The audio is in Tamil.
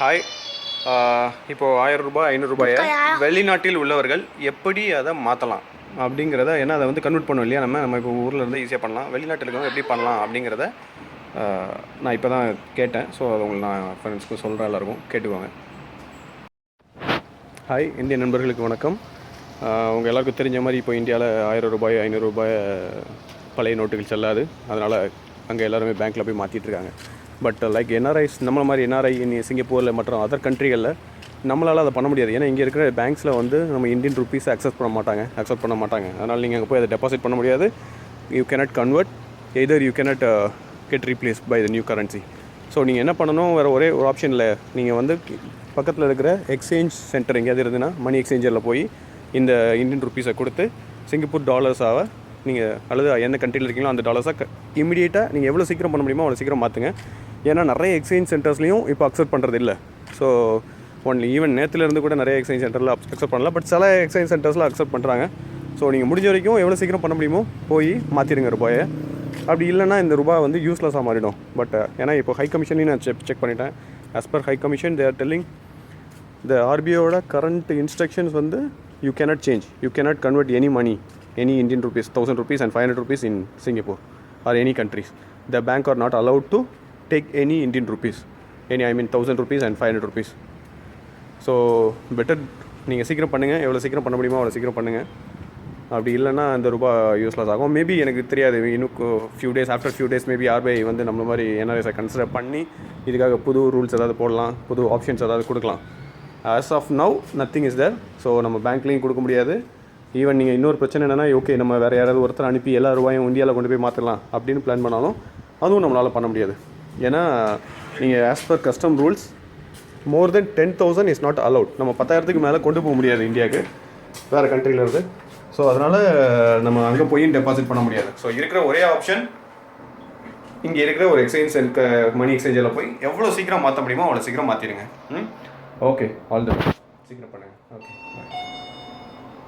ஹாய் இப்போது ஆயிரம் ரூபாய் ஐநூறு ரூபாயை வெளிநாட்டில் உள்ளவர்கள் எப்படி அதை மாற்றலாம் அப்படிங்கிறத ஏன்னா அதை வந்து கன்வெர்ட் பண்ணோம் இல்லையா? நம்ம நம்ம இப்போ ஊரில் இருந்து ஈஸியாக பண்ணலாம். வெளிநாட்டில் இருக்கவங்க எப்படி பண்ணலாம் அப்படிங்கிறத நான் இப்போ தான் கேட்டேன். ஸோ அதை உங்களுக்கு நான் ஃப்ரெண்ட்ஸ்க்கு சொல்கிறேன் எல்லாருக்கும். கேட்டுக்கோங்க. ஹாய் இந்திய நண்பர்களுக்கு வணக்கம். ஆஹ், உங்க எல்லாருக்கும் தெரிஞ்ச மாதிரி இப்போ இந்தியாவில் ஆயிரம் ரூபாய் ஐநூறு ரூபாய் பழைய நோட்டுகள் செல்லாது. அதனால் அங்கே எல்லாருமே பேங்க்கில் போய் மாற்றிட்டு இருக்காங்க. பட் லைக் என்ஆர்ஐஸ் நம்மள மாதிரி என்ஆர்ஐ சிங்கப்பூரில் மற்றும் அதர் கண்ட்ரிகளில் நம்மளால் அதை பண்ண முடியாது. ஏன்னா இங்கே இருக்கிற பேங்க்ஸில் வந்து நம்ம இந்தியன் ருபீஸை அக்செப்ட் பண்ண மாட்டாங்க. அக்செப்ட் பண்ண மாட்டாங்க. அதனால் நீங்கள் அங்கே போய் அதை டெபாசிட் பண்ண முடியாது. You cannot convert either you cannot get replace by the new currency so நீங்கள் என்ன பண்ணணும்? வேறு ஒரே ஒரு ஆப்ஷன் இல்லை நீங்கள் வந்து பக்கத்தில் இருக்கிற எக்ஸ்சேஞ்ச் சென்டர் எங்கேயாவது இருந்ததுன்னா மணி எக்ஸ்சேஞ்சரில் போய் இந்த இந்தியன் ருபீஸை கொடுத்து சிங்கப்பூர் டாலர்ஸாக நீங்கள் அல்லது எந்த கண்ட்ரியில் இருக்கீங்களோ அந்த டாலர்ஸாக இமீடியேட்டாக நீங்கள் எவ்வளோ சீக்கிரம் பண்ண முடியுமோ அவ்வளோ சீக்கிரம் மாற்றுங்க ஏன்னா நிறைய எக்ஸ்சேஞ்ச் சென்டர்ஸ்லையும் இப்போ அக்செப்ட் பண்ணுறது இல்லை. ஸோ ஒன்லி ஈவன் நேற்றுலேருந்து கூட நிறைய எக்ஸ்சேஞ்ச் சென்டரில் அக்செப்ட் பண்ணல பட் சில எக்ஸ்சேஞ்ச் சென்டர்ஸில் அக்செப்ட் பண்ணுறாங்க ஸோ நீங்கள் முடிஞ்ச வரைக்கும் எவ்வளோ சீக்கிரம் பண்ண முடியுமோ போய் மாற்றிடுங்க ரூபாயை. அப்படி இல்லைன்னா இந்த ரூபாய் வந்து யூஸ்லெஸ்ஸாக மாறிடும். பட் ஏன்னா இப்போ ஹை கமிஷனையும் நான் செக் செக் பண்ணிட்டேன். As per high commission they're telling the ஆர்பிஐயோட current instructions வந்து you cannot change you cannot convert any money any Indian rupees thousand rupees and five hundred rupees in Singapore or any countries. The bank are not allowed to take any Indian rupees any I mean thousand rupees and five hundred rupees so better நீங்கள் சீக்கிரம் பண்ணுங்கள் எவ்வளோ சீக்கிரம் பண்ண முடியுமோ அவ்வளோ சீக்கிரம் பண்ணுங்கள் அப்படி இல்லைன்னா அந்த ரூபாய் யூஸ்லெஸ் ஆகும். மேபி எனக்கு தெரியாது. இன்னும் few days after few days maybe RBI வந்து நம்மள மாதிரி என்ஆர்எஸை கன்சிடர் பண்ணி இதுக்காக புது ரூல்ஸ் ஏதாவது போடலாம். புது ஆப்ஷன்ஸ் ஏதாவது கொடுக்கலாம். As of now nothing is there so நம்ம பேங்க்லேயும் கொடுக்க முடியாது. ஈவன் நீங்கள் இன்னொரு பிரச்சனை என்னென்னா ஓகே நம்ம வேறு யாராவது ஒருத்தர் அனுப்பி எல்லா ரூபாயும் இந்தியாவில் கொண்டு போய் மாற்றலாம் அப்படின்னு பிளான் பண்ணாலும் அதுவும் நம்மளால் பண்ண முடியாது. ஏன்னா நீங்கள் as per custom rules more then ten thousand is not allowed நம்ம பத்தாயிரத்துக்கு மேலே கொண்டு போக முடியாது இந்தியாவுக்கு வேறு கண்ட்ரியில் இருந்து. ஸோ அதனால் நம்ம அங்கே போய் டெபாசிட் பண்ண முடியாது. ஸோ இருக்கிற ஒரே ஆப்ஷன் இங்கே இருக்கிற ஒரு எக்ஸ்சேஞ்ச் சென்ட் மணி எக்ஸ்சேஞ்சில் போய் எவ்வளோ சீக்கிரம் மாற்ற முடியுமோ அவ்வளோ சீக்கிரம் மாற்றிடுங்க ம்? ஓகே ஆல் த சீக்கிரம் பண்ணுங்கள் ஓகே